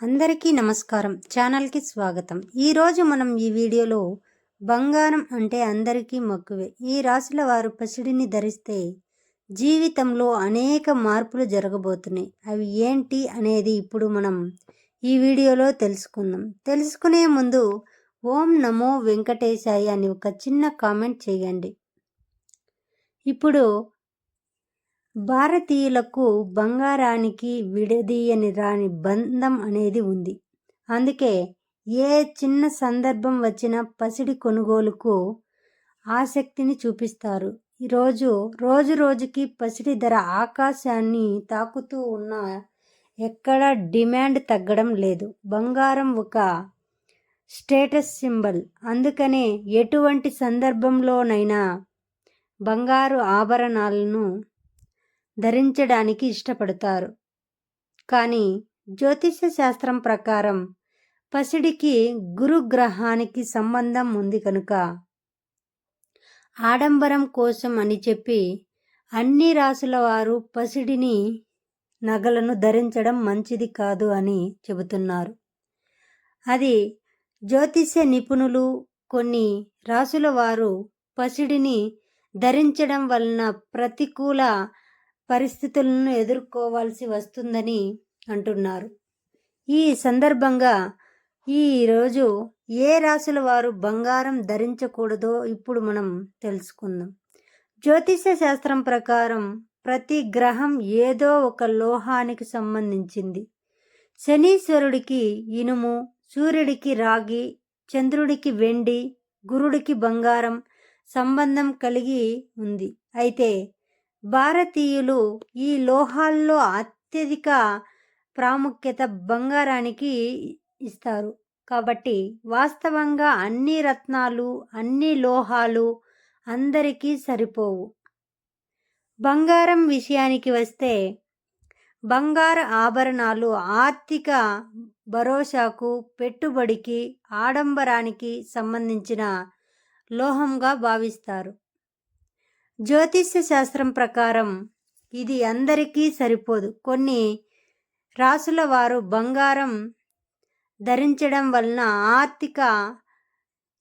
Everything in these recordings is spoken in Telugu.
అందరికీ నమస్కారం. ఛానల్కి స్వాగతం. ఈరోజు మనం ఈ వీడియోలో బంగారం అంటే అందరికీ మక్కువే. ఈ రాశుల వారు పసిడిని ధరిస్తే జీవితంలో అనేక మార్పులు జరగబోతున్నాయి. అవి ఏంటి అనేది ఇప్పుడు మనం ఈ వీడియోలో తెలుసుకుందాం. తెలుసుకునే ముందు ఓం నమో వెంకటేశాయ అని ఒక చిన్న కామెంట్ చేయండి. ఇప్పుడు భారతీయులకు బంగారానికి విడదీయని రాని బంధం అనేది ఉంది. అందుకే ఏ చిన్న సందర్భం వచ్చినా పసిడి కొనుగోలుకు ఆసక్తిని చూపిస్తారు. ఈరోజు రోజు రోజుకి పసిడి ధర ఆకాశాన్ని తాకుతూ ఉన్న ఎక్కడా డిమాండ్ తగ్గడం లేదు. బంగారం ఒక స్టేటస్ సింబల్. అందుకనే ఎటువంటి సందర్భంలోనైనా బంగారు ఆభరణాలను ధరించడానికి ఇష్టపడతారు. కానీ జ్యోతిష శాస్త్రం ప్రకారం పసిడికి గురుగ్రహానికి సంబంధం ఉంది కనుక ఆడంబరం కోసం అని చెప్పి అన్ని రాసుల వారు పసిడిని నగలను ధరించడం మంచిది కాదు అని చెబుతున్నారు. అది జ్యోతిష్య నిపుణులు కొన్ని రాసుల వారు పసిడిని ధరించడం వలన ప్రతికూల పరిస్థితులను ఎదుర్కోవాల్సి వస్తుందని అంటున్నారు. ఈ సందర్భంగా ఈరోజు ఏ రాశుల వారు బంగారం ధరించకూడదో ఇప్పుడు మనం తెలుసుకుందాం. జ్యోతిష శాస్త్రం ప్రకారం ప్రతి గ్రహం ఏదో ఒక లోహానికి సంబంధించింది. శనీశ్వరుడికి ఇనుము సూర్యుడికి రాగి చంద్రుడికి వెండి గురుడికి బంగారం సంబంధం కలిగి ఉంది. అయితే భారతీయులు ఈ లోహాల్లో అత్యధిక ప్రాముఖ్యత బంగారానికి ఇస్తారు. కాబట్టి వాస్తవంగా అన్ని రత్నాలు అన్ని లోహాలు అందరికీ సరిపోవు. బంగారం విషయానికి వస్తే బంగారు ఆభరణాలు ఆర్థిక భరోసాకు పెట్టుబడికి ఆడంబరానికి సంబంధించిన లోహంగా భావిస్తారు. జ్యోతిష్య శాస్త్రం ప్రకారం ఇది అందరికీ సరిపోదు. కొన్ని రాసుల వారు బంగారం ధరించడం వలన ఆర్థిక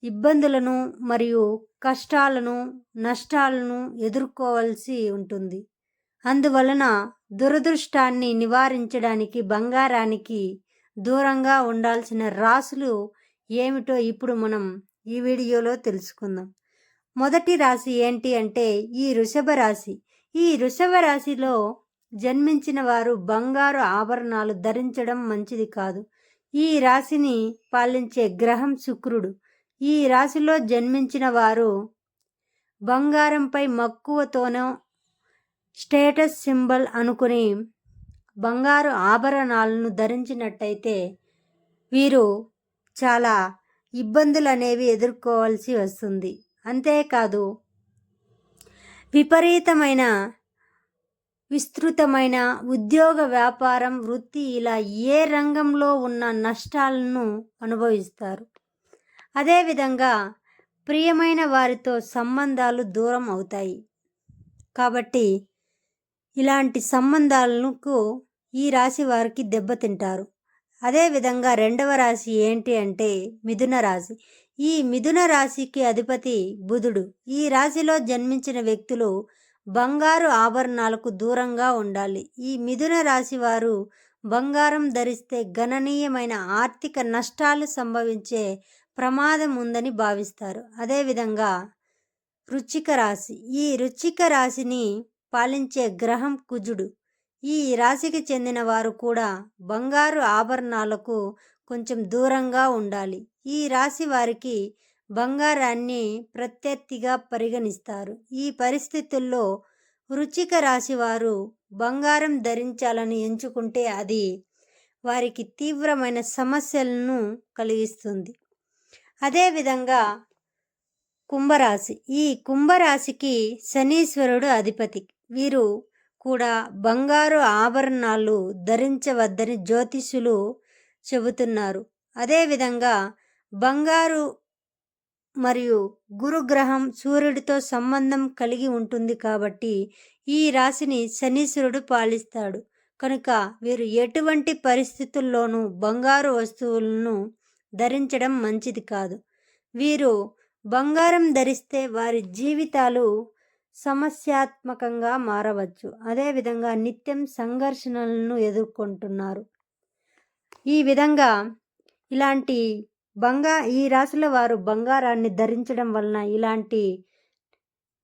ఇబ్బందులను మరియు కష్టాలను నష్టాలను ఎదుర్కోవాల్సి ఉంటుంది. అందువలన దురదృష్టాన్ని నివారించడానికి బంగారానికి దూరంగా ఉండాల్సిన రాసులు ఏమిటో ఇప్పుడు మనం ఈ వీడియోలో తెలుసుకుందాం. మొదటి రాశి ఏంటి అంటే ఈ వృషభ రాశి. ఈ వృషభ రాశిలో జన్మించిన వారు బంగారు ఆభరణాలు ధరించడం మంచిది కాదు. ఈ రాశిని పాలించే గ్రహం శుక్రుడు. ఈ రాశిలో జన్మించిన వారు బంగారంపై మక్కువతోనో స్టేటస్ సింబల్ అనుకుని బంగారు ఆభరణాలను ధరించినట్టయితే వీరు చాలా ఇబ్బందులు అనేవి ఎదుర్కోవాల్సి వస్తుంది. అంతేకాదు విపరీతమైన విస్తృతమైన ఉద్యోగ వ్యాపారం వృత్తి ఇలా ఏ రంగంలో ఉన్న నష్టాలను అనుభవిస్తారు. అదేవిధంగా ప్రియమైన వారితో సంబంధాలు దూరం అవుతాయి. కాబట్టి ఇలాంటి సంబంధాలకు ఈ రాశి వారికి దెబ్బతింటారు. అదేవిధంగా రెండవ రాశి ఏంటి అంటే మిథున రాశి. ఈ మిథున రాశికి అధిపతి బుధుడు. ఈ రాశిలో జన్మించిన వ్యక్తులు బంగారు ఆభరణాలకు దూరంగా ఉండాలి. ఈ మిథున రాశి వారు బంగారం ధరిస్తే గణనీయమైన ఆర్థిక నష్టాలు సంభవించే ప్రమాదం ఉందని భావిస్తారు. అదేవిధంగా రుచిక రాశి. ఈ రుచిక రాశిని పాలించే గ్రహం కుజుడు. ఈ రాశికి చెందిన వారు కూడా బంగారు ఆభరణాలకు కొంచెం దూరంగా ఉండాలి. ఈ రాశి వారికి బంగారాన్ని ప్రత్యర్థిగా పరిగణిస్తారు. ఈ పరిస్థితుల్లో వృచ్చిక రాశి వారు బంగారం ధరించాలని ఎంచుకుంటే అది వారికి తీవ్రమైన సమస్యలను కలిగిస్తుంది. అదేవిధంగా కుంభరాశి. ఈ కుంభరాశికి శనీశ్వరుడు అధిపతి. వీరు కూడా బంగారు ఆభరణాలు ధరించవద్దని జ్యోతిషులు చెబుతున్నారు. అదేవిధంగా బంగారు మరియు గురుగ్రహం సూర్యుడితో సంబంధం కలిగి ఉంటుంది కాబట్టి ఈ రాశిని శనీశ్వరుడు పాలిస్తాడు. కనుక వీరు ఎటువంటి పరిస్థితుల్లోనూ బంగారు వస్తువులను ధరించడం మంచిది కాదు. వీరు బంగారం ధరిస్తే వారి జీవితాలు సమస్యాత్మకంగా మారవచ్చు. అదేవిధంగా నిత్యం సంఘర్షణలను ఎదుర్కొంటున్నారు. ఈ విధంగా ఇలాంటి బంగా ఈ రాశుల వారు బంగారాన్ని ధరించడం వలన ఇలాంటి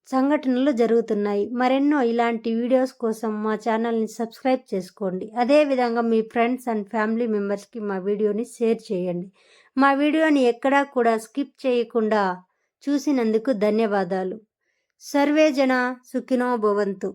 సంఘటనలు జరుగుతున్నాయి. మరెన్నో ఇలాంటి వీడియోస్ కోసం మా ఛానల్ని సబ్స్క్రైబ్ చేసుకోండి. అదేవిధంగా మీ ఫ్రెండ్స్ అండ్ ఫ్యామిలీ మెంబర్స్కి మా వీడియోని షేర్ చేయండి. మా వీడియోని ఎక్కడా కూడా స్కిప్ చేయకుండా చూసినందుకు ధన్యవాదాలు. సర్వే జన సుఖినో భవంతు.